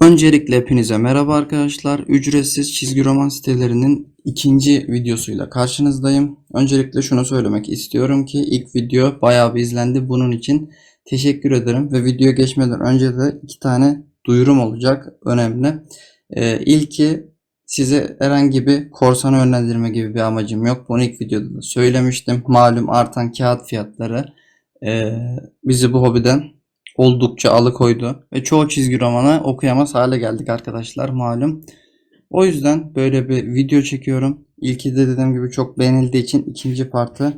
Öncelikle hepinize merhaba arkadaşlar. Ücretsiz çizgi roman sitelerinin ikinci videosuyla karşınızdayım. Öncelikle şunu söylemek istiyorum ki ilk video bayağı bir izlendi. Bunun için teşekkür ederim ve videoya geçmeden önce de iki tane duyurum olacak önemli. Ee, ilki size herhangi bir korsan yönlendirme gibi bir amacım yok. Bunu ilk videoda da söylemiştim. Malum artan kağıt fiyatları e, bizi bu hobiden oldukça alıkoydu. Ve çoğu çizgi romanı okuyamaz hale geldik arkadaşlar malum. O yüzden böyle bir video çekiyorum. İlki de dediğim gibi çok beğenildiği için ikinci partı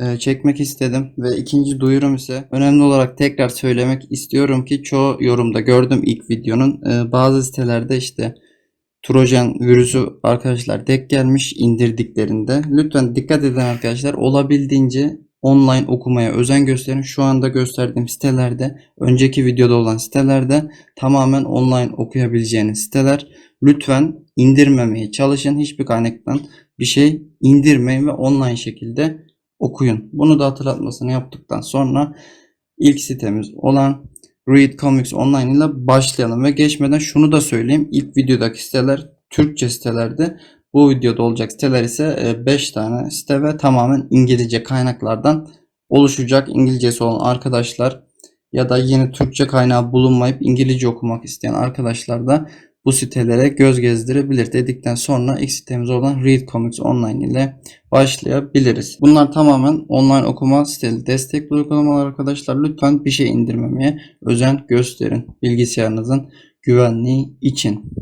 e, çekmek istedim. Ve ikinci duyurum ise önemli olarak tekrar söylemek istiyorum ki çoğu yorumda gördüm ilk videonun. E, bazı sitelerde işte Trojan virüsü arkadaşlar tek gelmiş indirdiklerinde. Lütfen dikkat edin arkadaşlar. Olabildiğince online okumaya özen gösterin. Şu anda gösterdiğim sitelerde, önceki videoda olan sitelerde tamamen online okuyabileceğiniz siteler. Lütfen indirmemeye çalışın. Hiçbir kaynaktan bir şey indirmeyin ve online şekilde okuyun. Bunu da hatırlatmasını yaptıktan sonra ilk sitemiz olan Read Comics Online ile başlayalım ve geçmeden şunu da söyleyeyim. İlk videodaki siteler Türkçe sitelerdi. Bu videoda olacak siteler ise 5 tane site ve tamamen İngilizce kaynaklardan oluşacak. İngilizcesi olan arkadaşlar ya da yeni Türkçe kaynağı bulunmayıp İngilizce okumak isteyen arkadaşlar da bu sitelere göz gezdirebilir dedikten sonra ilk sitemiz olan Read Comics Online ile başlayabiliriz. Bunlar tamamen online okuma siteli destekli uygulamalar arkadaşlar. Lütfen bir şey indirmemeye özen gösterin bilgisayarınızın güvenliği için.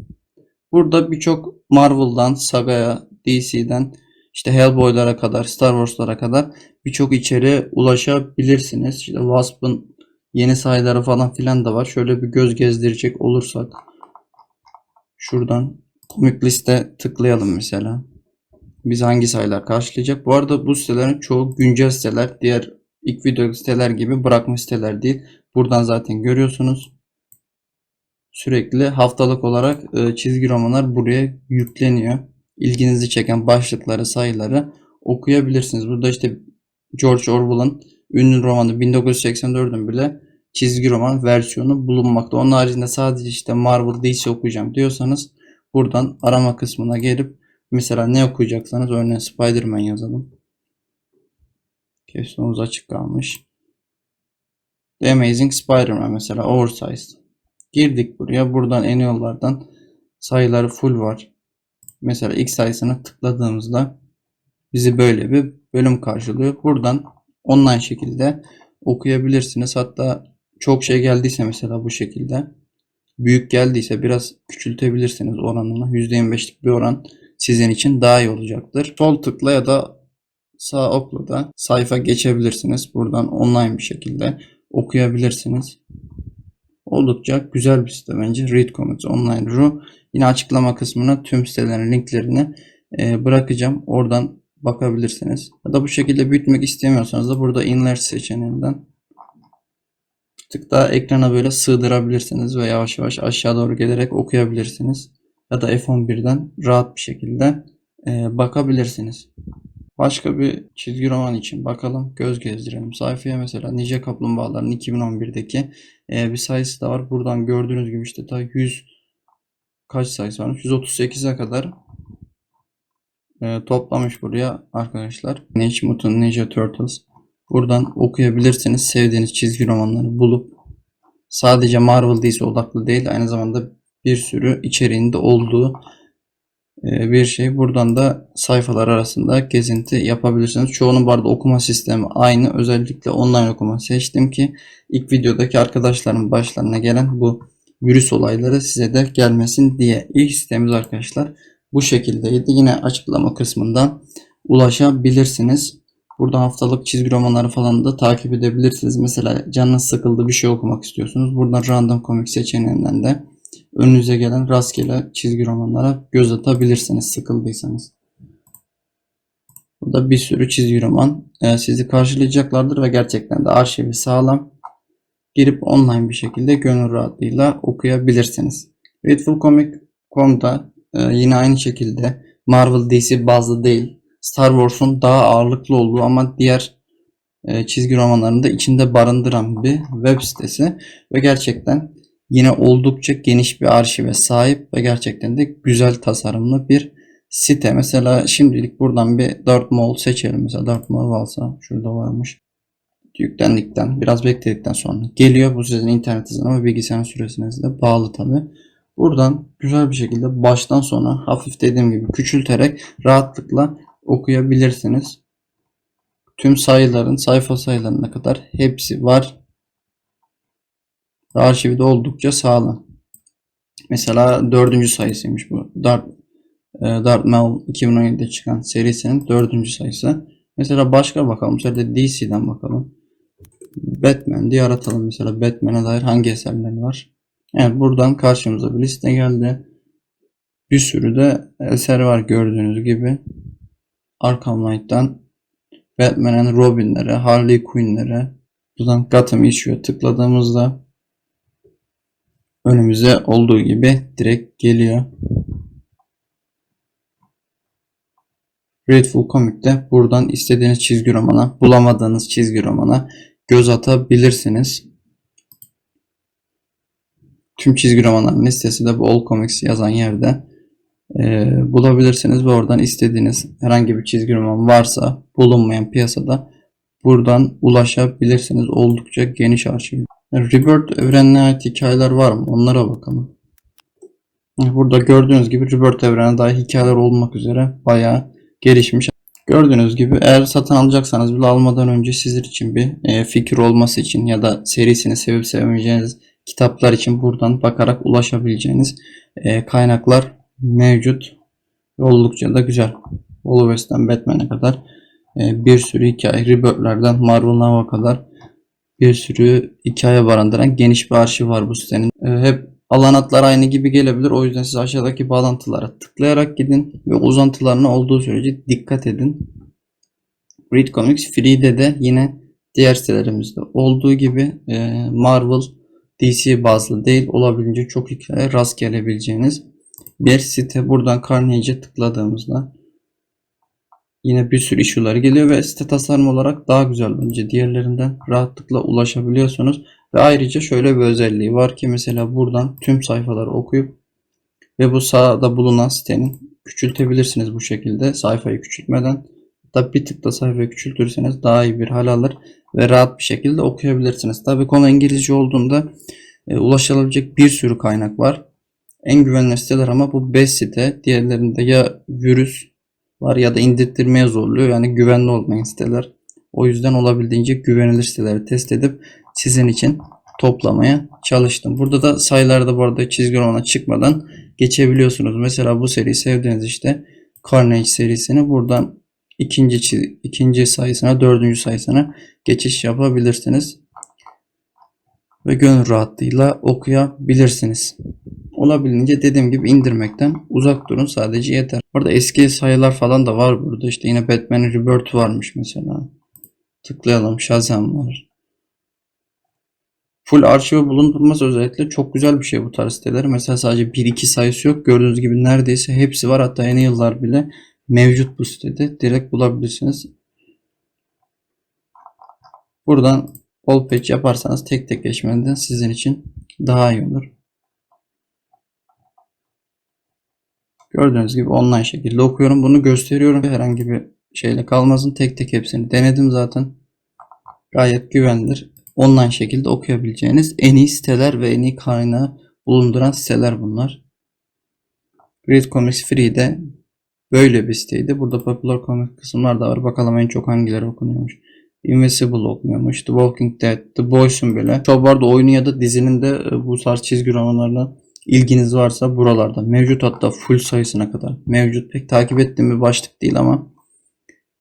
Burada birçok Marvel'dan, Saga'ya, DC'den işte Hellboy'lara kadar, Star Wars'lara kadar birçok içeriğe ulaşabilirsiniz. İşte Wasp'ın yeni sayıları falan filan da var. Şöyle bir göz gezdirecek olursak şuradan komik liste tıklayalım mesela. Biz hangi sayılar karşılayacak? Bu arada bu sitelerin çoğu güncel siteler. Diğer ilk video siteler gibi bırakma siteler değil. Buradan zaten görüyorsunuz sürekli haftalık olarak e, çizgi romanlar buraya yükleniyor. İlginizi çeken başlıkları, sayıları okuyabilirsiniz. Burada işte George Orwell'ın ünlü romanı 1984'ün bile çizgi roman versiyonu bulunmakta. Onun haricinde sadece işte Marvel DC okuyacağım diyorsanız buradan arama kısmına gelip mesela ne okuyacaksanız örneğin Spider-Man yazalım. Kestonumuz açık kalmış. The Amazing Spider-Man mesela oversized. Girdik buraya. Buradan en yollardan sayıları full var. Mesela x sayısını tıkladığımızda bizi böyle bir bölüm karşılıyor. Buradan online şekilde okuyabilirsiniz. Hatta çok şey geldiyse mesela bu şekilde büyük geldiyse biraz küçültebilirsiniz oranını. %25'lik bir oran sizin için daha iyi olacaktır. Sol tıkla ya da sağ okla da sayfa geçebilirsiniz. Buradan online bir şekilde okuyabilirsiniz. Oldukça güzel bir site bence. Read Comics Online.ru. Yine açıklama kısmına tüm sitelerin linklerini e, bırakacağım. Oradan bakabilirsiniz. Ya da bu şekilde büyütmek istemiyorsanız da burada Enlarge seçeneğinden tık daha ekrana böyle sığdırabilirsiniz ve yavaş yavaş aşağı doğru gelerek okuyabilirsiniz. Ya da F11'den rahat bir şekilde e, bakabilirsiniz. Başka bir çizgi roman için bakalım. Göz gezdirelim. Sayfaya mesela Nice Kaplumbağaların 2011'deki e, bir sayısı da var. Buradan gördüğünüz gibi işte ta 100 kaç sayısı varmış? 138'e kadar e, toplamış buraya arkadaşlar. Ninja Mutant Ninja Turtles. Buradan okuyabilirsiniz. Sevdiğiniz çizgi romanları bulup sadece Marvel DC odaklı değil aynı zamanda bir sürü içeriğinde olduğu bir şey. Buradan da sayfalar arasında gezinti yapabilirsiniz. Çoğunun arada okuma sistemi aynı. Özellikle online okuma seçtim ki ilk videodaki arkadaşların başlarına gelen bu virüs olayları size de gelmesin diye. İlk sitemiz arkadaşlar bu şekildeydi. Yine açıklama kısmından ulaşabilirsiniz. Burada haftalık çizgi romanları falan da takip edebilirsiniz. Mesela canınız sıkıldı bir şey okumak istiyorsunuz. Buradan random komik seçeneğinden de önünüze gelen rastgele çizgi romanlara göz atabilirsiniz sıkıldıysanız. Burada bir sürü çizgi roman e, sizi karşılayacaklardır ve gerçekten de arşivi sağlam. Girip online bir şekilde gönül rahatlığıyla okuyabilirsiniz. Readfulcomic.com'da e, yine aynı şekilde Marvel DC bazlı değil Star Wars'un daha ağırlıklı olduğu ama diğer e, çizgi romanlarını da içinde barındıran bir web sitesi ve gerçekten Yine oldukça geniş bir arşive sahip ve gerçekten de güzel tasarımlı bir site. Mesela şimdilik buradan bir 4 mol seçelim. Mesela 4 mol varsa şurada varmış. Yüklendikten biraz bekledikten sonra geliyor. Bu sizin internet hızına ve bilgisayar süresine de bağlı tabi. Buradan güzel bir şekilde baştan sona hafif dediğim gibi küçülterek rahatlıkla okuyabilirsiniz. Tüm sayıların sayfa sayılarına kadar hepsi var. Arşivi de oldukça sağlam. Mesela dördüncü sayısıymış bu. Dart, e, Dartmouth 2017'de çıkan serisinin dördüncü sayısı. Mesela başka bakalım. Mesela DC'den bakalım. Batman diye aratalım mesela. Batman'e dair hangi eserleri var? Evet buradan karşımıza bir liste geldi. Bir sürü de eser var gördüğünüz gibi. Arkham Knight'tan Batman'in Robin'lere, Harley Quinn'lere, buradan Gotham Issue'ya tıkladığımızda önümüze olduğu gibi direkt geliyor. Redful Comic'te buradan istediğiniz çizgi romana, bulamadığınız çizgi romana göz atabilirsiniz. Tüm çizgi romanların listesi de bu All Comics yazan yerde e, bulabilirsiniz ve oradan istediğiniz herhangi bir çizgi roman varsa bulunmayan piyasada buradan ulaşabilirsiniz. Oldukça geniş arşiv. Rebirth evrenine ait hikayeler var mı? Onlara bakalım. Burada gördüğünüz gibi Rebirth evrenine dair hikayeler olmak üzere bayağı gelişmiş. Gördüğünüz gibi eğer satın alacaksanız bile almadan önce sizler için bir e, fikir olması için ya da serisini sevip sevmeyeceğiniz kitaplar için buradan bakarak ulaşabileceğiniz e, kaynaklar mevcut. Oldukça da güzel. West'ten Batman'e kadar e, bir sürü hikaye, Rebirth'lerden Marvel Now'a kadar bir sürü hikaye barındıran geniş bir arşiv var bu sitenin. E, hep alanatlar aynı gibi gelebilir. O yüzden siz aşağıdaki bağlantılara tıklayarak gidin ve uzantılarına olduğu sürece dikkat edin. Read Comics Free'de de yine diğer sitelerimizde olduğu gibi e, Marvel, DC bazlı değil olabildiğince çok hikaye rast gelebileceğiniz bir site. Buradan Carnegie tıkladığımızda yine bir sürü issue'lar geliyor ve site tasarım olarak daha güzel bence. Diğerlerinden rahatlıkla ulaşabiliyorsunuz. Ve ayrıca şöyle bir özelliği var ki mesela buradan tüm sayfaları okuyup ve bu sağda bulunan sitenin küçültebilirsiniz bu şekilde sayfayı küçültmeden. Hatta bir tık da sayfayı küçültürseniz daha iyi bir hal alır ve rahat bir şekilde okuyabilirsiniz. Tabi konu İngilizce olduğunda e, ulaşılabilecek bir sürü kaynak var. En güvenilir siteler ama bu 5 site. Diğerlerinde ya virüs var ya da indirttirmeye zorluyor. Yani güvenli olmayan siteler. O yüzden olabildiğince güvenilir siteleri test edip sizin için toplamaya çalıştım. Burada da sayılarda bu arada çizgi romana çıkmadan geçebiliyorsunuz. Mesela bu seriyi sevdiğiniz işte Carnage serisini buradan ikinci ikinci sayısına, dördüncü sayısına geçiş yapabilirsiniz. Ve gönül rahatlığıyla okuyabilirsiniz. Olabildiğince dediğim gibi indirmekten uzak durun sadece yeter. Burada eski sayılar falan da var burada. İşte yine Batman Rebirth varmış mesela. Tıklayalım. Shazam var. Full arşivi bulundurması özellikle çok güzel bir şey bu tarz siteler. Mesela sadece 1-2 sayısı yok. Gördüğünüz gibi neredeyse hepsi var. Hatta yeni yıllar bile mevcut bu sitede. Direkt bulabilirsiniz. Buradan all page yaparsanız tek tek geçmeden sizin için daha iyi olur. Gördüğünüz gibi online şekilde okuyorum. Bunu gösteriyorum. Herhangi bir şeyle kalmasın. Tek tek hepsini denedim zaten. Gayet güvenilir. Online şekilde okuyabileceğiniz en iyi siteler ve en iyi kaynağı bulunduran siteler bunlar. Read Comics Free'de böyle bir siteydi. Burada Popular Comics kısımlar da var. Bakalım en çok hangileri okunuyormuş. Invincible okunuyormuş. The Walking Dead, The Boys'un bile. Çok vardı oyunu ya da dizinin de e, bu tarz çizgi romanlarına ilginiz varsa buralarda mevcut hatta full sayısına kadar mevcut. Pek takip ettiğim bir başlık değil ama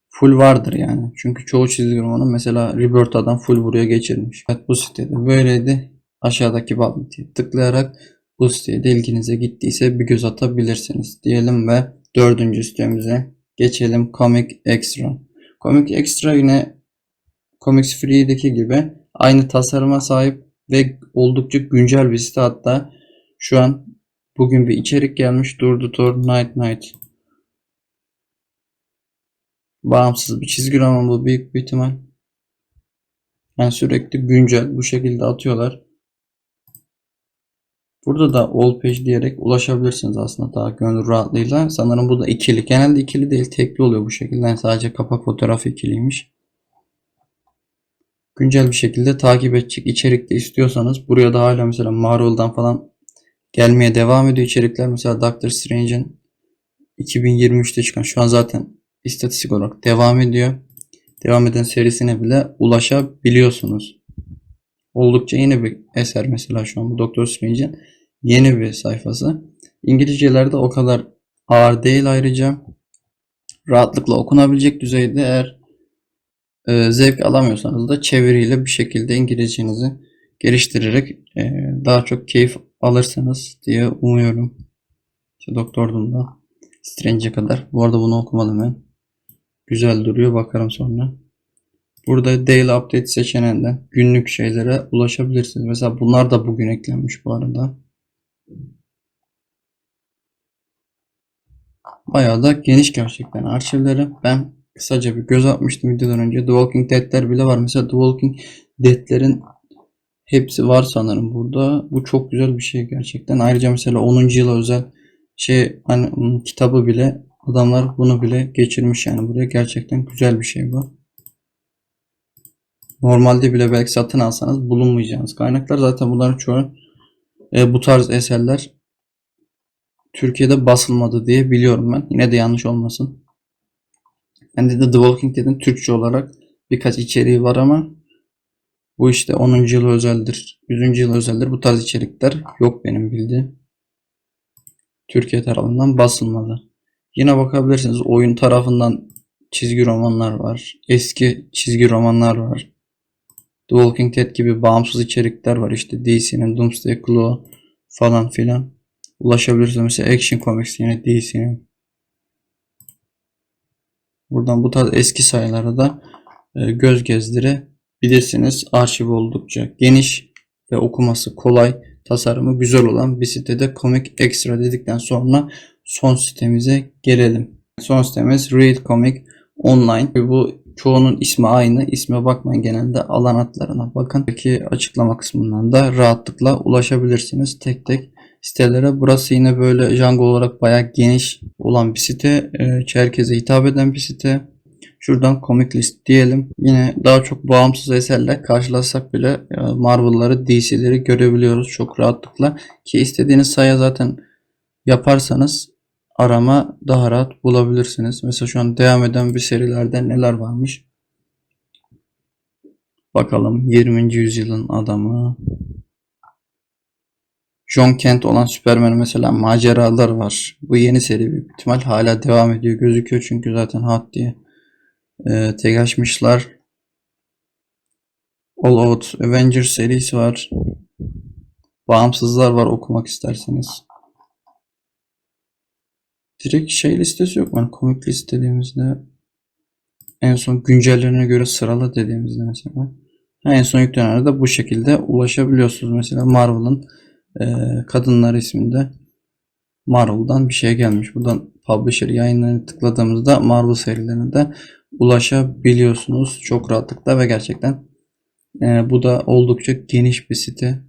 full vardır yani. Çünkü çoğu çizgi romanı mesela Rebirth adam full buraya geçirmiş. Evet bu sitede böyleydi. Aşağıdaki bağlantıyı tıklayarak bu siteye de ilginize gittiyse bir göz atabilirsiniz diyelim ve dördüncü sitemize geçelim Comic Extra. Comic Extra yine Comics Free'deki gibi aynı tasarıma sahip ve oldukça güncel bir site hatta şu an bugün bir içerik gelmiş Durdu Tor Night Night. Bağımsız bir çizgi roman bu büyük bir ihtimal. Yani sürekli güncel bu şekilde atıyorlar. Burada da all page diyerek ulaşabilirsiniz aslında daha gönül rahatlığıyla. Sanırım bu da ikili. Genelde ikili değil tekli oluyor bu şekilde. Yani sadece kapak fotoğrafı ikiliymiş. Güncel bir şekilde takip edecek içerikte istiyorsanız buraya da hala mesela Marvel'dan falan gelmeye devam ediyor içerikler. Mesela Doctor Strange'in 2023'te çıkan şu an zaten istatistik olarak devam ediyor. Devam eden serisine bile ulaşabiliyorsunuz. Oldukça yeni bir eser mesela şu an bu Doctor Strange'in yeni bir sayfası. İngilizcelerde o kadar ağır değil ayrıca. Rahatlıkla okunabilecek düzeyde eğer e, zevk alamıyorsanız da çeviriyle bir şekilde İngilizcenizi geliştirerek e, daha çok keyif alırsınız diye umuyorum. İşte Doktor Doom'da Strange'e kadar. Bu arada bunu okumadım ben. Güzel duruyor. Bakarım sonra. Burada Daily Update seçeneğinden günlük şeylere ulaşabilirsiniz. Mesela bunlar da bugün eklenmiş bu arada. Bayağı da geniş gerçekten arşivleri. Ben kısaca bir göz atmıştım videodan önce. The Walking Dead'ler bile var. Mesela The Walking Dead'lerin hepsi var sanırım burada. Bu çok güzel bir şey gerçekten. Ayrıca mesela 10. yıla özel şey hani ım, kitabı bile adamlar bunu bile geçirmiş yani buraya. Gerçekten güzel bir şey bu. Normalde bile belki satın alsanız bulunmayacağınız kaynaklar. Zaten bunların çoğu e, bu tarz eserler Türkiye'de basılmadı diye biliyorum ben. Yine de yanlış olmasın. Bende de The Walking Dead'in Türkçe olarak birkaç içeriği var ama bu işte 10. yıl özeldir, 100. yıl özeldir. Bu tarz içerikler yok benim bildiğim. Türkiye tarafından basılmadı. Yine bakabilirsiniz oyun tarafından çizgi romanlar var. Eski çizgi romanlar var. The Walking Dead gibi bağımsız içerikler var. İşte DC'nin Doomsday Claw falan filan. Ulaşabilirsiniz. Mesela Action Comics yine DC'nin. Buradan bu tarz eski sayılara da e, göz gezdirebilirsiniz. Arşiv oldukça geniş ve okuması kolay, tasarımı güzel olan bir sitede Comic Extra dedikten sonra son sitemize gelelim. Son sitemiz Real Comic Online. Bu çoğunun ismi aynı. İsme bakmayın genelde alan adlarına bakın. Peki açıklama kısmından da rahatlıkla ulaşabilirsiniz tek tek sitelere. Burası yine böyle Django olarak bayağı geniş olan bir site. E, herkese hitap eden bir site. Şuradan Comic List diyelim. Yine daha çok bağımsız eserler karşılasak bile e, Marvel'ları, DC'leri görebiliyoruz çok rahatlıkla. Ki istediğiniz sayı zaten yaparsanız arama daha rahat bulabilirsiniz. Mesela şu an devam eden bir serilerde neler varmış. Bakalım 20. yüzyılın adamı. John Kent olan Superman mesela maceralar var. Bu yeni seri büyük ihtimal hala devam ediyor gözüküyor çünkü zaten hot diye e, tek açmışlar. All Out Avengers serisi var. Bağımsızlar var okumak isterseniz. Direkt şey listesi yok. Yani komik liste dediğimizde en son güncellerine göre sırala dediğimizde mesela. En son yüklenenlere de bu şekilde ulaşabiliyorsunuz. Mesela Marvel'ın e, Kadınlar isminde Marvel'dan bir şey gelmiş. Buradan Publisher yayınlarını tıkladığımızda Marvel serilerine de ulaşabiliyorsunuz çok rahatlıkla ve gerçekten e, bu da oldukça geniş bir site.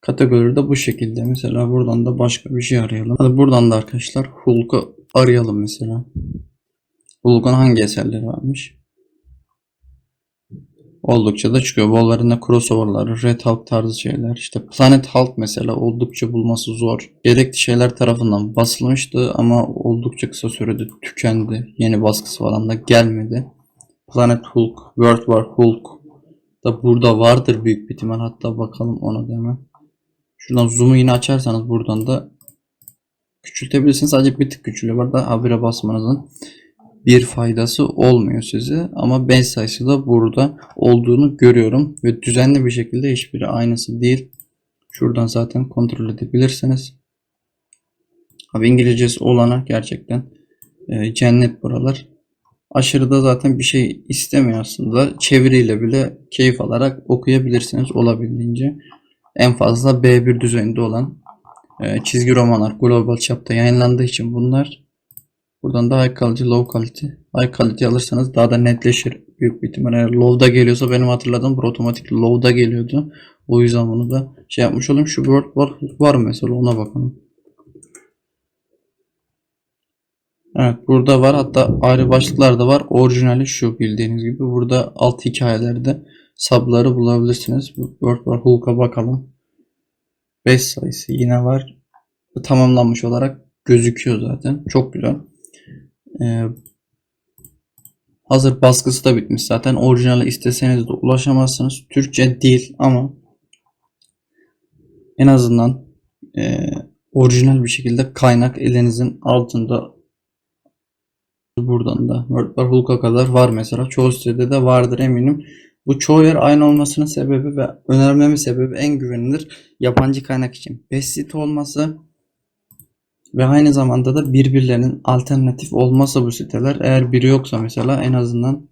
Kategori de bu şekilde. Mesela buradan da başka bir şey arayalım. Hadi buradan da arkadaşlar Hulk'u arayalım mesela. Hulk'un hangi eserleri varmış? Oldukça da çıkıyor. Wolverine crossover'ları, Red Hulk tarzı şeyler. İşte Planet Hulk mesela oldukça bulması zor. Gerekli şeyler tarafından basılmıştı ama oldukça kısa sürede tükendi. Yeni baskısı falan da gelmedi. Planet Hulk, World War Hulk da burada vardır büyük bir ihtimal. Hatta bakalım ona da hemen. Şuradan zoom'u yine açarsanız buradan da küçültebilirsiniz. Sadece bir tık küçülüyor. Burada habire basmanızın bir faydası olmuyor size. Ama bench sayısı da burada olduğunu görüyorum. Ve düzenli bir şekilde hiçbiri aynısı değil. Şuradan zaten kontrol edebilirsiniz. Abi İngilizcesi olana gerçekten e, cennet buralar. Aşırı da zaten bir şey istemiyor aslında. Çeviriyle bile keyif alarak okuyabilirsiniz olabildiğince. En fazla B1 düzeyinde olan e, çizgi romanlar global çapta yayınlandığı için bunlar Buradan da high quality, low quality. High quality alırsanız daha da netleşir büyük bir ihtimal. Eğer low'da geliyorsa benim hatırladığım bu otomatik low'da geliyordu. O yüzden bunu da şey yapmış olayım. Şu word var, var mesela ona bakalım. Evet burada var hatta ayrı başlıklar da var. Orijinali şu bildiğiniz gibi. Burada alt hikayelerde sub'ları bulabilirsiniz. Word var Hulk'a bakalım. 5 sayısı yine var. Tamamlanmış olarak gözüküyor zaten. Çok güzel. Ee, hazır baskısı da bitmiş zaten. Orijinali isteseniz de ulaşamazsınız. Türkçe değil ama en azından e, orijinal bir şekilde kaynak elinizin altında Buradan da Word var Hulk'a kadar var mesela. Çoğu sitede de vardır eminim. Bu çoğu yer aynı olmasının sebebi ve önermemin sebebi en güvenilir yabancı kaynak için 5 site olması ve aynı zamanda da birbirlerinin alternatif olmasa bu siteler eğer biri yoksa mesela en azından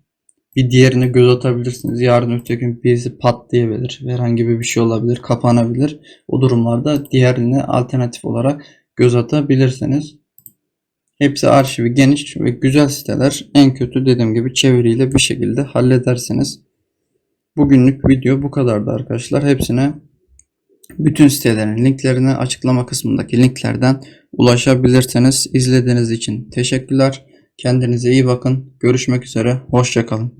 bir diğerine göz atabilirsiniz. Yarın öteki gün birisi pat. Herhangi bir şey olabilir. Kapanabilir. O durumlarda diğerine alternatif olarak göz atabilirsiniz. Hepsi arşivi geniş ve güzel siteler. En kötü dediğim gibi çeviriyle bir şekilde halledersiniz. Bugünlük video bu kadardı arkadaşlar. Hepsine bütün sitelerin linklerine açıklama kısmındaki linklerden ulaşabilirsiniz. İzlediğiniz için teşekkürler. Kendinize iyi bakın. Görüşmek üzere. Hoşçakalın.